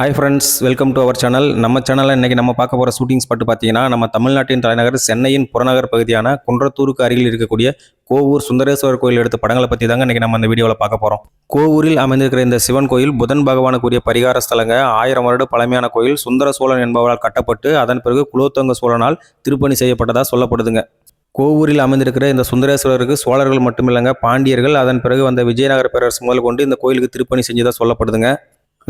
Hi friends welcome to our channel நம்ம சேனலில் இன்றைக்கி நம்ம பார்க்க போகிற ஷூட்டிங் ஸ்பாட் பார்த்தீங்கன்னா நம்ம தமிழ்நாட்டின் தலைநகர் சென்னையின் புறநகர் பகுதியான குன்றத்தூருக்கு அருகில் இருக்கக்கூடிய கோவூர் சுந்தரேஸ்வரர் கோயில் எடுத்த படங்களை பற்றி தாங்க இன்றைக்கி நம்ம இந்த வீடியோவில் பார்க்க போகிறோம் கோவூரில் அமைந்திருக்கிற இந்த சிவன் கோயில் புதன் பகவானுக்குரிய பரிகார ஸ்தலங்க ஆயிரம் வருட பழமையான கோயில் சுந்தர சோழன் என்பவரால் கட்டப்பட்டு அதன் பிறகு குலோத்தங்க சோழனால் திருப்பணி செய்யப்பட்டதாக சொல்லப்படுதுங்க. கோவூரில் அமைந்திருக்கிற இந்த சுந்தரேஸ்வரருக்கு சோழர்கள் மட்டுமில்லைங்க பாண்டியர்கள் அதன் பிறகு வந்த விஜயநகர பேரரசு முதல் கொண்டு இந்த கோயிலுக்கு திருப்பணி செஞ்சதாக சொல்லப்படுதுங்க.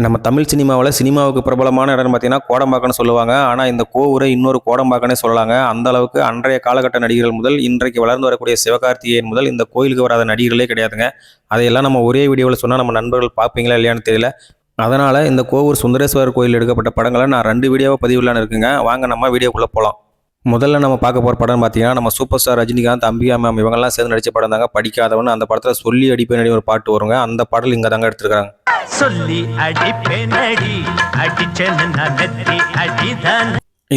நம்ம தமிழ் சினிமாவில் சினிமாவுக்கு பிரபலமான இடம்னு பார்த்தீங்கன்னா கோடம்பாக்கன்னு சொல்லுவாங்க. ஆனால் இந்த கோவூரை இன்னொரு கோடம்பாக்கனே சொல்லலாங்க. அந்த அளவுக்கு அன்றைய காலகட்ட நடிகர்கள் முதல் இன்றைக்கு வளர்ந்து வரக்கூடிய சிவகார்த்திகேயன் முதல் இந்த கோயிலுக்கு வராத நடிகர்களே கிடையாதுங்க. அதையெல்லாம் நம்ம ஒரே வீடியோவில் சொன்னால் நம்ம நண்பர்கள் பார்ப்பீங்களா இல்லையான்னு தெரியல. அதனால் இந்த கோவூர் சுந்தரேஸ்வரர் கோயில் எடுக்கப்பட்ட படங்களை நான் ரெண்டு வீடியோவாக பதிவிடலான்னு இருக்குங்க. வாங்க நம்ம வீடியோக்குள்ளே போகலாம். முதல்ல நம்ம பார்க்க போகிற படம் பார்த்தீங்கன்னா நம்ம super star Rajinikanth Ambika ma'am இவங்கெல்லாம் சேர்ந்து நடித்த படம் தாங்க. படிக்காதவன் அந்த படத்தில் சொல்லி அடிப்பேன் ஒரு பாட்டு வருங்க. அந்த பாடல் இங்கே தாங்க எடுத்துருக்காங்க. சொல்லி அடிப்பேனடி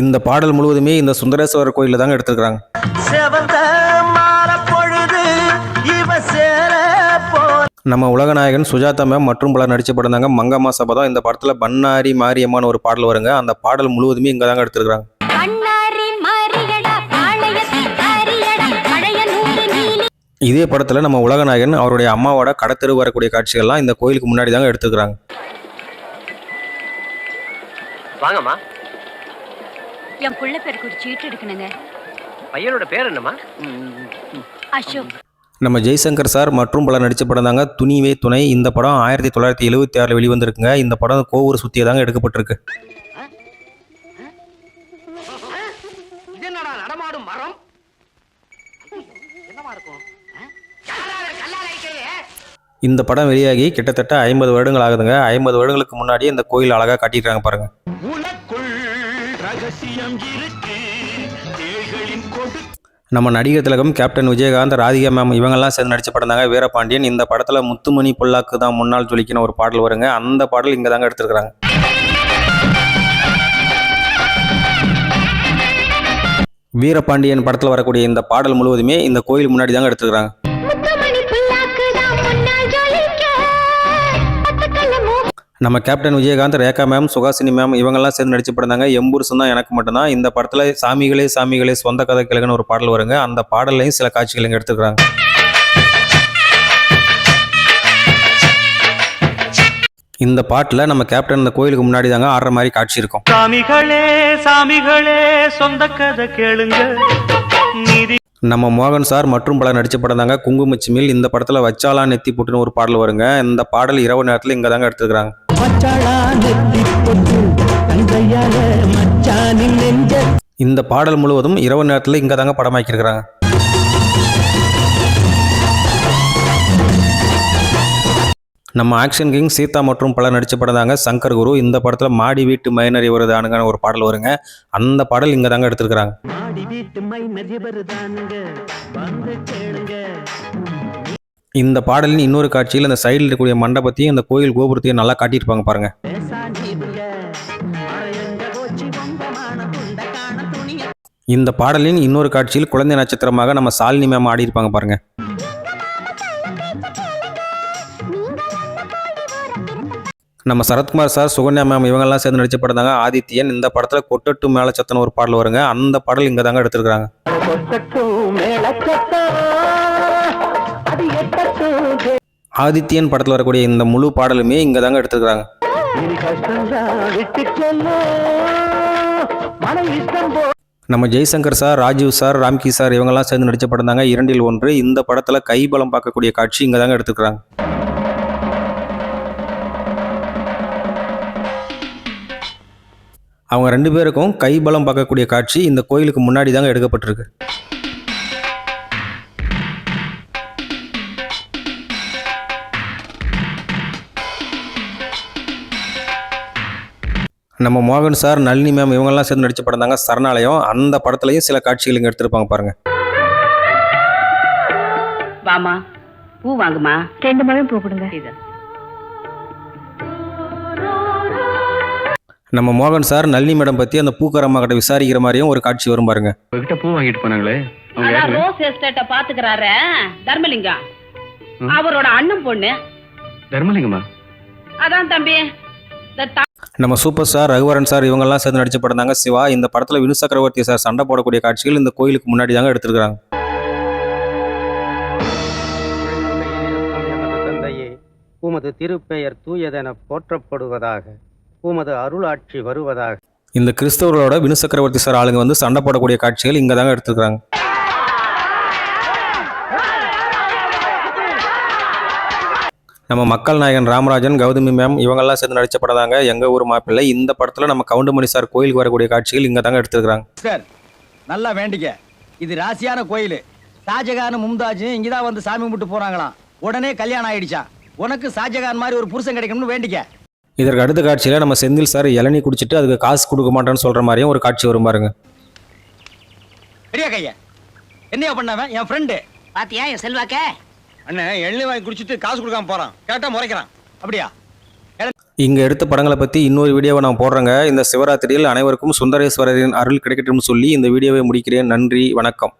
இந்த பாடல் முழுவதுமே இந்த சுந்தரேஸ்வரர் கோயிலில் தாங்க எடுத்துருக்காங்க. நம்ம உலகநாயகன் சுஜாதா மேம் மற்றும் பலர் நடித்த படம் தாங்க. மங்கம்மா சபதம் இந்த படத்தில் பன்னாரி மாரியம்மான்னு ஒரு பாடல் வருங்க. அந்த பாடல் முழுவதுமே இங்கே தாங்க எடுத்துருக்காங்க. இதே படத்தில் நம்ம உலகநாயகன் அவருடைய அம்மாவோட கடத்தெரு வரக்கூடிய காட்சிகள்லாம் இந்த கோயிலுக்கு முன்னாடி தாங்க எடுத்துருக்காங்க வாங்கம்மா. என் புள்ள பேருக்கு ஒரு சீட்டு எடுக்கணுங்க. பையனோட பேர் என்னம்மா? அசோக். நம்ம ஜெய்சங்கர் சார் மற்றும் பலர் நடித்த படம் தாங்க துணிவே துணை. இந்த படம் ஆயிரத்தி தொள்ளாயிரத்தி எழுபத்தி ஆறில் வெளிவந்திருக்குங்க. இந்த படம் கோவூர் சுற்றியே தாங்க எடுக்கப்பட்டிருக்கு. இந்த படம் வெளியாகி கிட்டத்தட்ட ஐம்பது வருடங்கள் ஆகுதுங்க. ஐம்பது வருடங்களுக்கு முன்னாடியே இந்த கோயில் அழகாக காட்டியிருக்காங்க பாருங்க. நம்ம நடிகர் திலகம் கேப்டன் விஜயகாந்த் ராதிகா மேம் இவங்கெல்லாம் சேர்ந்து நடித்த படம் தாங்க வீரபாண்டியன். இந்த படத்தில் முத்துமணி பொல்லாக்கு தான் முன்னாள் ஜொலிக்கின ஒரு பாடல் வருங்க. அந்த பாடல் இங்கே தாங்க எடுத்துருக்காங்க வீரபாண்டியன் படத்தில் வரக்கூடிய இந்த பாடல் முழுவதுமே இந்த கோயில் முன்னாடி தாங்க எடுத்துருக்காங்க நம்ம captain Vijayakanth Rekha ma'am Suhasini ma'am இவங்கெல்லாம் சேர்ந்து நடிச்சு படம் எம்புருசன் தான் எனக்கு மட்டும்தான். இந்த படத்தில் சாமிகளே சாமிகளே சொந்த கதை கிழங்குன்னு ஒரு பாடல் வருங்க. அந்த பாடல்லையும் சில காட்சிகள் இங்கே எடுத்துக்கிறாங்க. இந்த பாட்டில் நம்ம கேப்டன் இந்த கோயிலுக்கு முன்னாடி தாங்க ஆடுற மாதிரி காட்சி இருக்கும். சாமிகளே சாமிகளே சொந்த கதை கேளுங்க. நம்ம மோகன் சார் மற்றும் பலர் நடிச்ச படம் தாங்க குங்குமச்சிமில் இந்த படத்தில் வச்சாலா நெத்தி புட்டுன்னு ஒரு பாடல் வருங்க. இந்த பாடல் இரவு நேரத்தில் இங்கே தாங்க எடுத்துக்கிறாங்க. மச்சாளா நெத்தி பொட்டு தந்தையால மச்சானின் நெஞ்ச இந்த பாடல் முழுவதும் இரவு நேரத்தில் இங்கே தாங்க படமாக்கியிருக்கிறாங்க. நம்ம ஆக்ஷன் கிங் சீதா மற்றும் பலர் நடித்த படம் தாங்க சங்கர் குரு. இந்த படத்தில் மாடி வீட்டு மைனர் இவரது ஒரு பாடல் வருங்க. அந்த பாடல் இங்கே தாங்க எடுத்துருக்காங்க இந்த பாடலின் இன்னொரு காட்சியில் இந்த சைடில் இருக்கக்கூடிய மண்டபத்தையும் அந்த கோயில் கோபுரத்தையும் நல்லா காட்டியிருப்பாங்க பாருங்க. இந்த பாடலின் இன்னொரு காட்சியில் குழந்தை நட்சத்திரமாக நம்ம சாலினி மேம் ஆடியிருப்பாங்க பாருங்க. நம்ம சரத்குமார் சார் சுகன்யா மேம் இவங்கெல்லாம் சேர்ந்து நடிச்ச படம் தாங்க. ஆதித்யன் இந்த படத்தில் கொட்டட்டு மேல சத்தன ஒரு பாடல் வருங்க. அந்த பாடல் இங்கே தாங்க எடுத்துருக்காங்க ஆதித்யன் படத்தில் வரக்கூடிய இந்த முழு பாடலுமே இங்கே தாங்க போ நம்ம Jaishankar sir Rajiv sir Ramki sir இவங்கெல்லாம் சேர்ந்து நடிச்ச படம் தாங்க இரண்டில் ஒன்று. இந்த படத்தில் கைபலம் பார்க்கக்கூடிய காட்சி இங்கே தாங்க எடுத்துருக்காங்க அவங்க ரெண்டு பேருக்கும் கைபலம் பார்க்கக்கூடிய காட்சி இந்த கோயிலுக்கு முன்னாடி தாங்க எடுக்கப்பட்டிருக்கு. நம்ம மோகன் சார் நளினி மேம் இவங்கெல்லாம் சேர்ந்து நடிச்ச படம் தாங்க சரணாலயம். அந்த படத்துலையும் சில காட்சிகள் இங்கே எடுத்திருப்பாங்க பாருங்க. வாமா பூ வாங்குமா? ரெண்டு மழை பூ கொடுங்க. இது. நம்ம மோகன் சார் நளினி மேடம் பற்றி அந்த பூக்காரம்மா கிட்ட விசாரிக்கிற மாதிரியும் ஒரு காட்சி வரும் பாருங்க. உங்ககிட்ட பூ வாங்கிட்டு போனாங்களே? ரோஸ் எஸ்டேட்ட பாத்துக்கிறாரு தர்மலிங்கம். அவரோட அண்ணன் பொண்ணு. தர்மலிங்கம்மா அதான் தம்பி நம்ம சூப்பர் ஸ்டார் ரகுவரன் சார் இவங்கெல்லாம் சேர்ந்து நடிச்ச படம் தாங்க சிவா. இந்த படத்தில் வினு சக்கரவர்த்தி சார் சண்டை போடக்கூடிய காட்சிகள் இந்த கோயிலுக்கு முன்னாடி தாங்க தந்தையே உமது திருப்பெயர் தூயதென போற்றப்படுவதாக உமது அருளாட்சி வருவதாக. இந்த கிறிஸ்தவர்களோட வினு சக்கரவர்த்தி சார் ஆளுங்க வந்து சண்டை போடக்கூடிய காட்சிகள் இங்கே தாங்க எடுத்துருக்காங்க நம்ம மக்கள் நாயகன் ராமராஜன் கௌதமி மேம் இவங்கெல்லாம் சேர்ந்து நடிச்ச படம் தாங்க எங்கள் ஊர் மாப்பிள்ளை. இந்த படத்தில் நம்ம கவுண்டமணி சார் கோயிலுக்கு வரக்கூடிய காட்சிகள் இங்கே தாங்க எடுத்துருக்காங்க சார் நல்லா வேண்டிக்க. இது ராசியான கோயில். ஷாஜகான் மும்தாஜ் இங்கதான் வந்து சாமி கும்பிட்டு போறாங்களாம். உடனே கல்யாணம் ஆயிடுச்சான் உனக்கு ஷாஜகான் மாதிரி ஒரு புருஷன் கிடைக்கணும்னு வேண்டிக்க. இதற்கு அடுத்த காட்சியில் நம்ம செந்தில் சார் இளநீ குடிச்சிட்டு அதுக்கு காசு கொடுக்க மாட்டேன்னு சொல்கிற மாதிரியும் ஒரு காட்சி வரும் பாருங்க. பெரிய கைய. என்னையா பண்ணவன்? என் ஃப்ரெண்டு பாத்தியா என் செல்வாக்க? அண்ணன் எண்ணெய் வாங்கி குடிச்சிட்டு காசு கொடுக்காம போறான். கேட்டா முறைக்கிறான். அப்படியா? இங்கே எடுத்த படங்களை பற்றி இன்னொரு வீடியோவை நான் போடுறேங்க. இந்த சிவராத்திரியில் அனைவருக்கும் சுந்தரேஸ்வரரின் அருள் கிடைக்கட்டும்னு சொல்லி இந்த வீடியோவை முடிக்கிறேன். நன்றி வணக்கம்.